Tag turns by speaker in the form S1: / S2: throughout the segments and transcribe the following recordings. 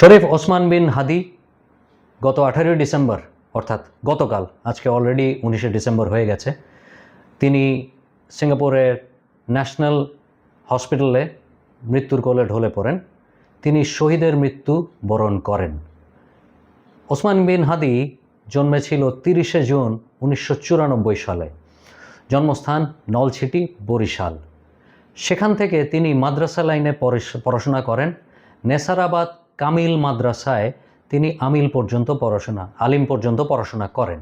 S1: শরীফ ওসমান বিন হাদি গত আঠারোই ডিসেম্বর, অর্থাৎ গতকাল, আজকে অলরেডি উনিশে ডিসেম্বর হয়ে গেছে, তিনি সিঙ্গাপুরের ন্যাশনাল হসপিটালে মৃত্যুর কোলে ঢলে পড়েন। তিনি শহীদের মৃত্যু বরণ করেন। ওসমান বিন হাদি জন্মেছিল তিরিশে জুন উনিশশো চুরানব্বই সালে। জন্মস্থান নলছিটি, বরিশাল। সেখান থেকে তিনি মাদ্রাসা লাইনে পড়াশোনা করেন। নেসারাবাদ কামিল মাদ্রাসায় তিনি আমিল পর্যন্ত পড়াশোনা, আলিম পর্যন্ত পড়াশোনা করেন।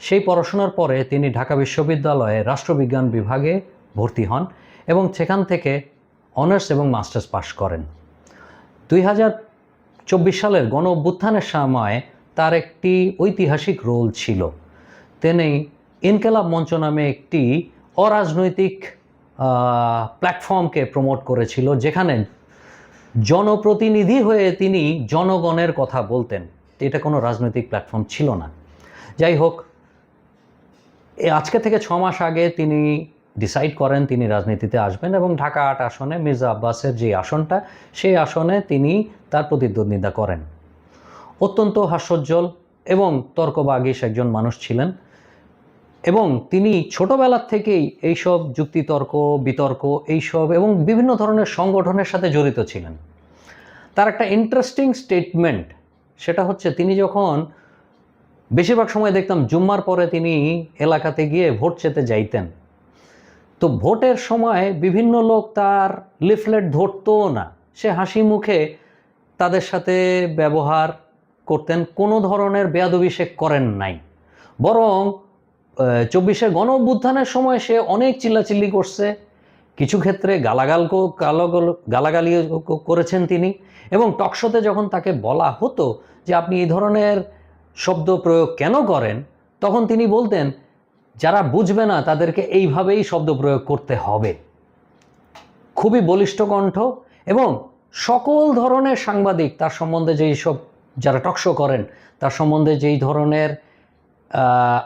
S1: সেই পড়াশোনার পরে তিনি ঢাকা বিশ্ববিদ্যালয়ে রাষ্ট্রবিজ্ঞান বিভাগে ভর্তি হন এবং সেখান থেকে অনার্স এবং মাস্টার্স পাশ করেন। দুই হাজার চব্বিশ সালের গণ অভ্যুত্থানের সময় তার একটি ঐতিহাসিক রোল ছিল। তিনি ইনকেলাব মঞ্চ নামে একটি অরাজনৈতিক প্ল্যাটফর্মকে প্রমোট করেছিল, যেখানে জনপ্রতিনিধি হয়ে তিনি জনগণের কথা বলতেন। এটা কোনো রাজনৈতিক প্ল্যাটফর্ম ছিল না। যাই হোক আজকে থেকে ছ মাস আগে তিনি ডিসাইড করেন তিনি রাজনীতিতে আসবেন এবং ঢাকা আট আসনে মির্জা আব্বাসের যে আসনটা, সেই আসনে তিনি তার প্রতিদ্বন্দ্বিতা করেন। অত্যন্ত হাস্যোজ্জ্বল এবং তর্কবাগিস একজন মানুষ ছিলেন। এবং তিনি ছোটবেলার থেকেই এইসব যুক্তিতর্ক, বিতর্ক, এইসব এবং বিভিন্ন ধরনের সংগঠনের সাথে জড়িত ছিলেন। তার একটা ইন্টারেস্টিং স্টেটমেন্ট সেটা হচ্ছে তিনি যখন বেশিরভাগ সময় দেখতাম জুম্মার পরে তিনি এলাকাতে গিয়ে ভোট চেতে যাইতেন। তো ভোটের সময় বিভিন্ন লোক তার লিফলেট ধরতো না। সে হাসি মুখে তাদের সাথে ব্যবহার করতেন, কোনো ধরনের বেয়াদবি সে করেন নাই। বরং চব্বিশে গণ অভ্যুত্থানের সময় সে অনেক চিল্লাচিল্লি করছে। কিছু ক্ষেত্রে গালাগাল গালাগালি করেছেন তিনি এবং টকশোতে যখন তাকে বলা হতো যে আপনি এই ধরনের শব্দ প্রয়োগ কেন করেন, তখন তিনি বলতেন, যারা বুঝবে না তাদেরকে এইভাবেই শব্দ প্রয়োগ করতে হবে। খুবই বলিষ্ঠ কণ্ঠ এবং সকল ধরনের সাংবাদিক, তার সম্বন্ধে যেই সব যারা টকশো করেন, তার সম্বন্ধে যেই ধরনের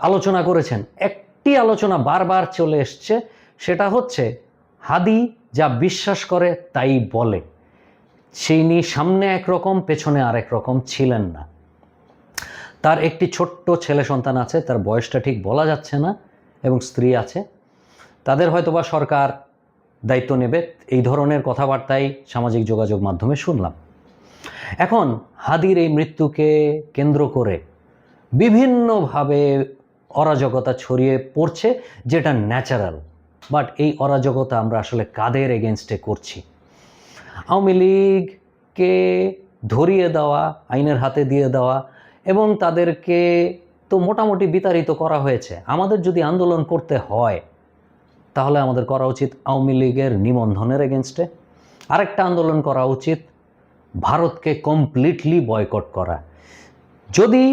S1: আলোচনা করেছেন। একটি আলোচনা বারবার চলে এসছে, সেটা হচ্ছে, হাদি যা বিশ্বাস করে তাই বলে। তিনি সামনে একরকম, পেছনে আরেক রকম ছিলেন না। তার একটি ছোট্ট ছেলে সন্তান আছে, তার বয়সটা ঠিক বলা যাচ্ছে না, এবং স্ত্রী আছে। তাদের হয়তোবা সরকার দায়িত্ব নেবে, এই ধরনের কথাবার্তাই সামাজিক যোগাযোগ মাধ্যমে শুনলাম। এখন হাদির এই মৃত্যুকে কেন্দ্র করে বিভিন্নভাবে অরাজকতা ছড়িয়ে পড়ছে, যেটা ন্যাচারাল বাট এই অরাজকতা আমরা আসলে কাদের এগেনস্টে করছি? আওয়ামী লীগকে ধরিয়ে দেওয়া, আইনের হাতে দিয়ে দেওয়া এবং তাদেরকে তো মোটামুটি বিতাড়িত করা হয়েছে। আমাদের যদি আন্দোলন করতে হয়, তাহলে আমাদের করা উচিত আওয়ামী লীগের নিবন্ধনের এগেনস্টে আরেকটা আন্দোলন করা উচিত, ভারতকে কমপ্লিটলি বয়কট করা। যদি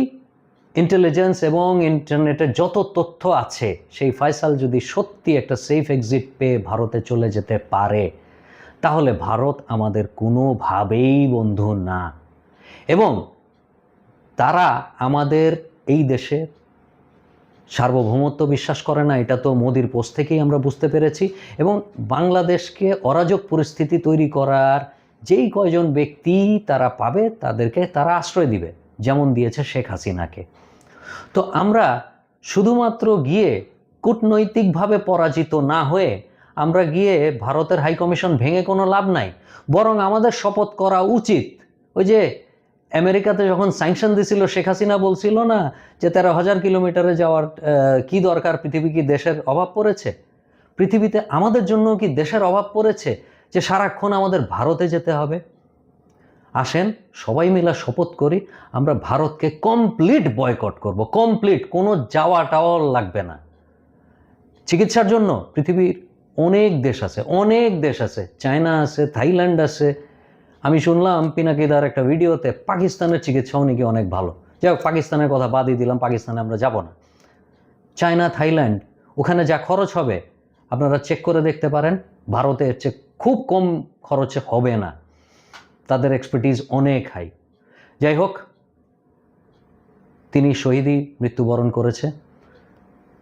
S1: ইন্টেলিজেন্স এবং ইন্টারনেটের যত তথ্য আছে, সেই ফয়সাল যদি সত্যি একটা সেফ এক্সিট পেয়ে ভারতে চলে যেতে পারে, তাহলে ভারত আমাদের কোনোভাবেই বন্ধু না। এবং তারা আমাদের এই দেশে সার্বভৌমত্ব বিশ্বাস করে না, এটা তো মোদির পোস্ট থেকেই আমরা বুঝতে পেরেছি। এবং বাংলাদেশকে অরাজক পরিস্থিতি তৈরি করার যেই কয়জন ব্যক্তি তারা পাবে, তাদেরকে তারা আশ্রয় দিবে, যেমন দিয়েছে শেখ হাসিনাকে। তো আমরা শুধুমাত্র গিয়ে কূটনৈতিকভাবে পরাজিত না হয়ে আমরা গিয়ে ভারতের হাইকমিশন ভেঙে কোনো লাভ নাই। বরং আমাদের শপথ করা উচিত। ওই যে আমেরিকাতে যখন স্যাংশন দিছিল, শেখ হাসিনা বলছিল না যে তেরো হাজার কিলোমিটারে যাওয়ার কি দরকার, পৃথিবী কি দেশের অভাব পড়েছে? পৃথিবীতে আমাদের জন্য কি দেশের অভাব পড়েছে যে সারাক্ষণ আমাদের ভারতে যেতে হবে? আসেন, সবাই মিলে শপথ করি, আমরা ভারতকে কমপ্লিট বয়কট করব। কমপ্লিট কোনো যাওয়া টাওয়া লাগবে না। চিকিৎসার জন্য পৃথিবীর অনেক দেশ আছে, অনেক দেশ আছে। চায়না আছে, থাইল্যান্ড আছে। আমি শুনলাম পিনাকিদার একটা ভিডিওতে, পাকিস্তানের চিকিৎসাও নাকি অনেক ভালো। যাই হোক, পাকিস্তানের কথা বাদই দিলাম, পাকিস্তানে আমরা যাব না। চায়না, থাইল্যান্ড, ওখানে যা খরচ হবে, আপনারা চেক করে দেখতে পারেন, ভারতে এর চেয়ে খুব কম খরচে হবে না। তাদের এক্সপার্টিজ অনেক হাই যাই হোক, তিনি শহীদই মৃত্যুবরণ করেছে।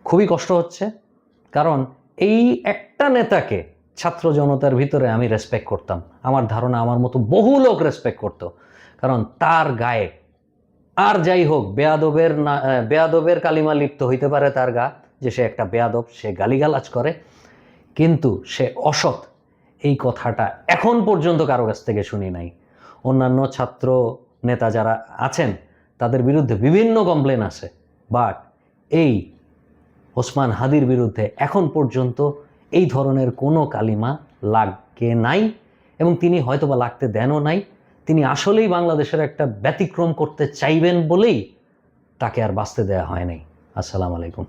S1: খুবই কষ্ট হচ্ছে, কারণ এই একটা নেতাকে ছাত্র জনতার ভিতরে আমি রেসপেক্ট করতাম। আমার ধারণা আমার মতো বহু লোক রেসপেক্ট করতো, কারণ তার গায়ে, আর যাই হোক, বেয়াদবের না বেয়াদবের কালিমা লিপ্ত হইতে পারে তার গা, যে সে একটা বেয়াদব, সে গালিগালাজ করে, কিন্তু সে অসৎ, এই কথাটা এখন পর্যন্ত কারও কাছ থেকে শুনি নাই। অন্যান্য ছাত্র নেতা যারা আছেন, তাদের বিরুদ্ধে বিভিন্ন কমপ্লেন আছে বাট এই ওসমান হাদির বিরুদ্ধে এখন পর্যন্ত এই ধরনের কোনো কালিমা লাগে নাই এবং তিনি হয়তোবা লাগতে দেনও নাই। তিনি আসলেই বাংলাদেশের একটা ব্যতিক্রম করতে চাইবেন বলেই তাকে আর বাঁচতে দেওয়া হয় নাই। আসসালামু আলাইকুম।